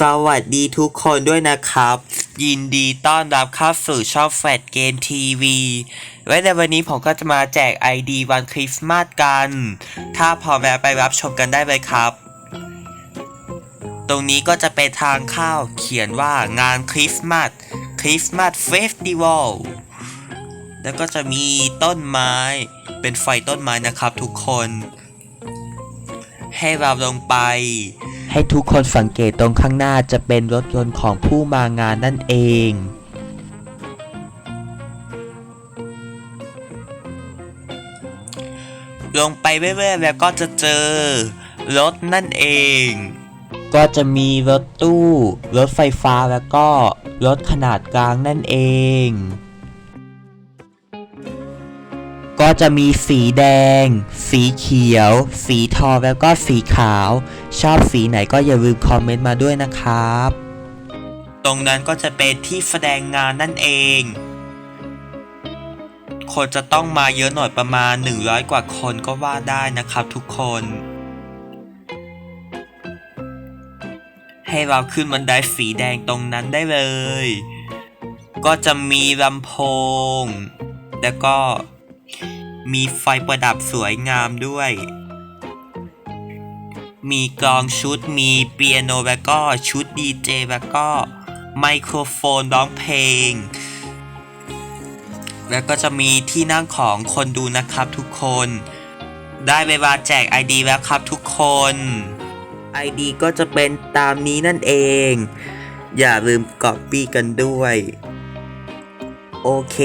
สวัสดีทุกคนด้วยนะครับ ยินดีต้อนรับเข้าสู่ช่องแฟดเกมทีวีและในวันนี้ผมก็จะมาแจก ID วันคริสต์มาสกัน ถ้าพร้อมแล้วไปรับชมกันได้เลยครับ ตรงนี้ก็จะเป็นทางเข้าเขียนว่างานคริสต์มาสคริสต์มาสเฟสติวัลแล้วก็จะมีต้นไม้เป็นไฟต้นไม้นะครับทุกคน ให้เราลงไป ให้ทุกคนสังเกตตรงข้างหน้าจะเป็นรถยนต์ของผู้มางานนั่นเองลงไปเรื่อยๆแล้วก็จะเจอรถนั่นเอง ก็จะมีรถตู้ รถไฟฟ้าแล้วก็รถขนาดกลางนั่นเอง ก็จะมีสีแดง สีเขียว สีทองแล้วก็สีขาว ชอบสีไหนก็อย่าลืมคอมเมนต์มาด้วยนะครับ ตรงนั้นก็จะเป็นที่แสดงงานนั่นเอง คนจะต้องมาเยอะหน่อยประมาณ 100 กว่าคนก็ว่าได้นะครับทุกคน ให้เราขึ้นบันไดสีแดงตรงนั้นได้เลย ก็จะมีลำโพง แล้วก็ มีไฟประดับสวยงามด้วย มีกลองชุด มีเปียโนแล้วก็ชุดดีเจแล้วก็ไมโครโฟนร้องเพลง แล้วก็จะมีที่นั่งของคนดูนะครับทุกคน ได้เวลาแจก ID แล้วครับทุกคน ID ก็จะเป็นตามนี้นั่นเอง อย่าลืมก๊อปปี้กันด้วย โอเค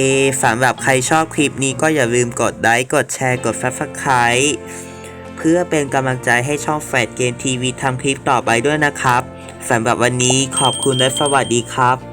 สำหรับใครชอบคลิปนี้ก็อย่าลืมกดไลค์กดแชร์กด Subscribe เพื่อเป็นกำลังใจให้ช่องแฟดเกมทีวีทำคลิปต่อไปด้วยนะครับสำหรับวันนี้ขอบคุณและสวัสดีครับ